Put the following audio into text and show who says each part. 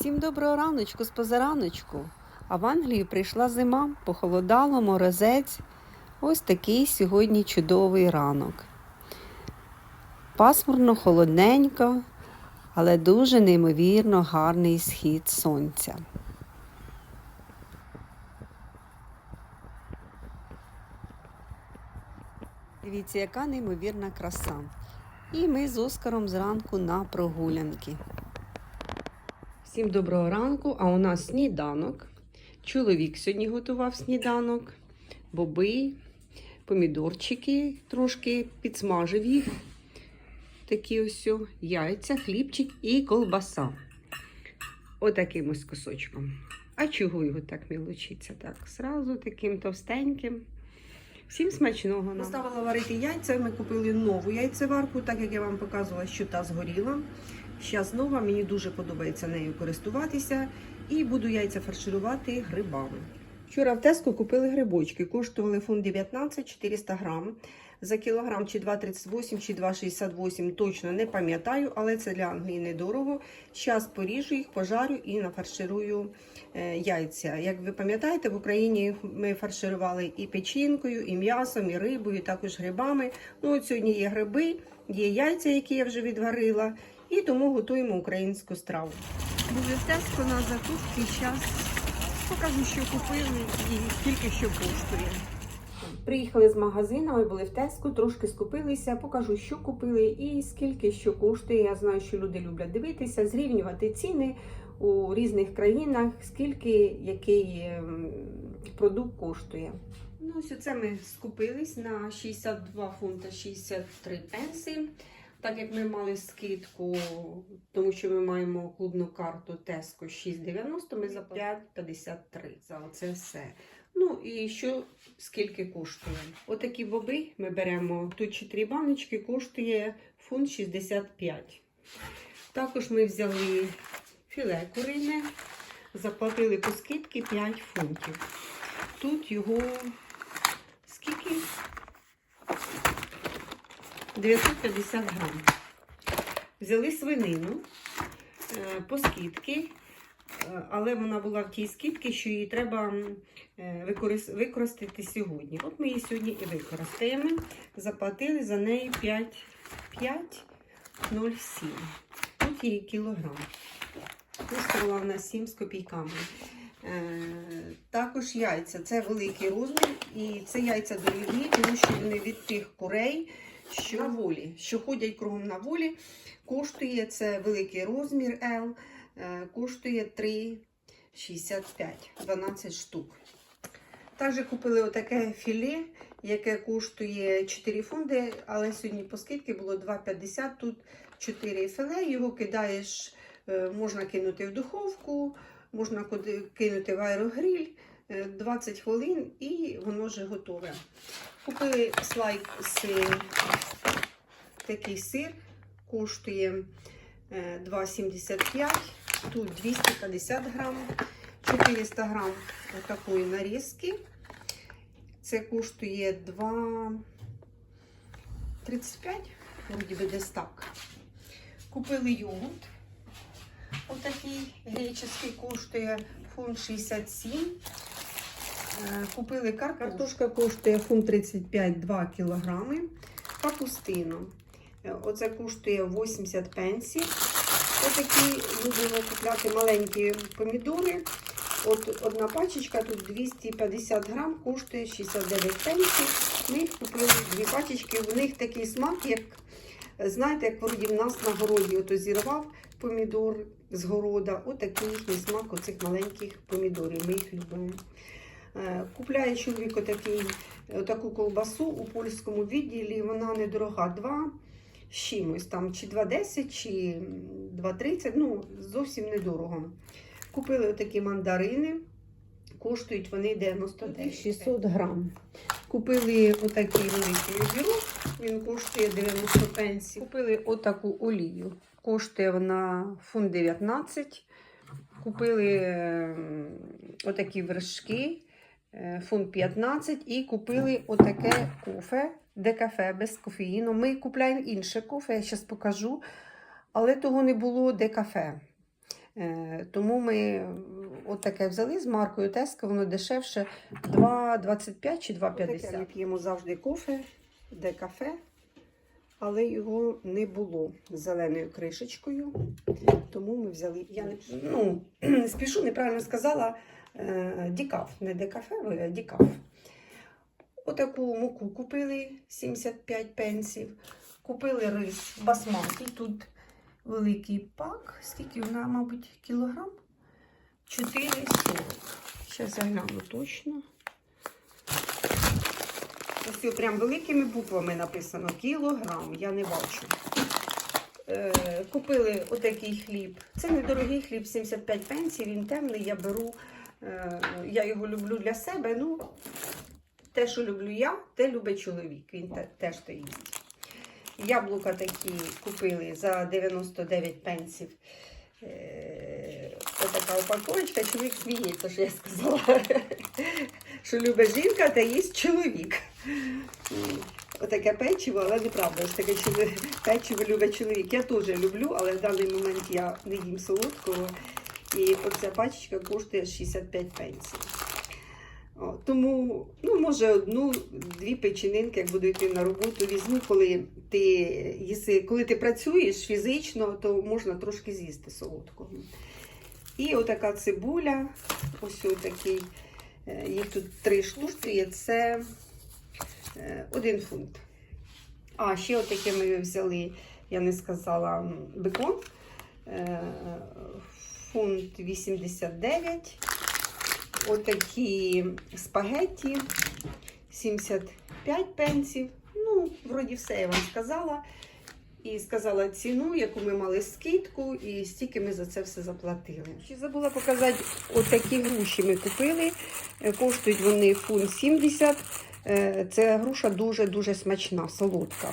Speaker 1: Всім доброго раночку з позараночку. А в Англії прийшла зима, похолодало, морозець. Ось такий сьогодні чудовий ранок. Пасмурно, холодненько, але дуже неймовірно гарний схід сонця. Дивіться, яка неймовірна краса. І ми з Оскаром зранку на прогулянки. Всім доброго ранку, а у нас сніданок. Чоловік сьогодні готував сніданок, боби, помідорчики трошки підсмажив їх. Такі ось яйця, хлібчик і колбаса. Отаким ось кусочком. А чого його так мілочиться? Так, зразу таким товстеньким. Всім смачного нам. Поставила варити яйця. Ми купили нову яйцеварку, так як я вам показувала, що та згоріла. Зараз нова, мені дуже подобається нею користуватися. І буду яйця фарширувати грибами. Вчора в Теско купили грибочки. Коштували фунт 19 400 грам. За кілограм чи 2,38 чи 2,68 точно не пам'ятаю, але це для Англії недорого. Зараз поріжу їх, пожарю і нафарширую е, яйця. Як ви пам'ятаєте, в Україні ми фарширували і печінкою, і м'ясом, і рибою, і також грибами. Ну, от сьогодні є гриби, є яйця, які я вже відварила, і тому готуємо українську страву. В Теско на закупки, зараз покажу, що купили і скільки що коштує. Приїхали з магазину, ми були в Теску, трошки скупилися, покажу, що купили і скільки що коштує. Я знаю, що люди люблять дивитися, зрівнювати ціни у різних країнах, скільки який ем, продукт коштує. Ну, ось це ми скупились на 62 фунта 63 пенси. Так як ми мали скидку, тому що ми маємо клубну карту Tesco 6,90, ми за 5,53 за оце все. Ну і що скільки коштує? Отакі боби ми беремо. Тут 4 баночки, коштує фунт 65. Також ми взяли філе курине, заплатили по скидки 5 фунтів. Тут його скільки? 950 грам. Взяли свинину е, по скидки, е, але вона була в тій скидці, що її треба е, викорис- використати сьогодні. От ми її сьогодні і використаємо. Заплатили за неї 5,07. Тут її кілограм. Коштувала вона 7 з копійками. Також яйця. Це великий розмір. І це яйця дорогі, тому що вони від тих курей, що волі, що ходять кругом на волі. Коштує це великий розмір L, е, коштує 3,65, 12 штук. Також купили отаке філе, яке коштує 4 фунти, але сьогодні по скидці було 2,50. Тут 4 філе, його кидаєш, е, можна кинути в духовку, можна кинути в аерогриль. Е, 20 хвилин і воно вже готове. Купили слайд сир. Такий сир коштує е, 2,75, тут 250 грам, 400 грам такої нарізки. Це коштує 2,35, вроді би десь так. Купили йогурт. Отакий греческий коштує фунт 67. Купили картошку. Картошка коштує фунт 35 2 кілограми. Капустину. Е, Оце коштує 80 пенсів. Отакі будемо купляти маленькі помідори. От одна пачечка, тут 250 грам, коштує 69 пенсів. Ми їх купили дві пачечки. В них такий смак, як знаєте, як вроді в нас на городі ото зірвав помідор з города. Отакий їхній смак оцих маленьких помідорів. Ми їх любимо. Е, Купляє чоловік отакий, таку колбасу у польському відділі. Вона недорога. 2 з чимось, там чи 2,10, чи 2,30, ну, зовсім недорого. Купили отакі мандарини. Коштують вони 99 600 грам. Купили отакий великий огірок, він коштує 90 пенсій. Купили отаку олію. Коштує вона фунт 19. Купили ем, отакі вершки, е, фунт 15. І купили отаке кофе, декафе без кофеїну. Ми купляємо інше кофе, я зараз покажу. Але того не було декафе. Е, Тому ми от таке взяли з маркою Теска, воно дешевше 2,25 чи 2,50. Ми п'ємо завжди кофе, де кафе, але його не було з зеленою кришечкою. Тому ми взяли. Я не ну, спішу, неправильно сказала е, дікаф, не декафе, а дікаф. Отаку муку купили 75 пенсів. Купили рис басматі. Тут великий пак. Скільки вона, мабуть, кілограм? 4,40. Зараз я гляну точно. Ось прям великими буквами написано кілограм, я не бачу. Е, купили отакий хліб. Це недорогий хліб, 75 пенсій, він темний, я беру. Е, я його люблю для себе. Ну, те, що люблю я, те любить чоловік. Він теж те їсть. Яблука такі купили за 99 пенсів. Е, Отака упаковочка. Чоловік сміється, що я сказала. Що любить жінка, та їсть чоловік. Отаке печиво, але неправда, ж таке печиво любить чоловік. Я теж люблю, але в даний момент я не їм солодкого. І оця пачечка коштує 65 пенсій. О, тому, ну, може, одну-дві печенинки, як буду йти на роботу, візьму, коли ти їси, коли ти працюєш фізично, то можна трошки з'їсти солодкого. І отака цибуля, ось отакий, е, їх тут три штуки, є, це е, один фунт. А, ще отаке ми взяли, я не сказала, бекон. Е, Фунт 89. Отакі спагетті 75 пенсів. Ну, вроді все я вам сказала. І сказала ціну, яку ми мали скидку, і стільки ми за це все заплатили. Ще забула показати, отакі груші ми купили. Е, Коштують вони фунт 70. Е, Це груша дуже-дуже смачна, солодка.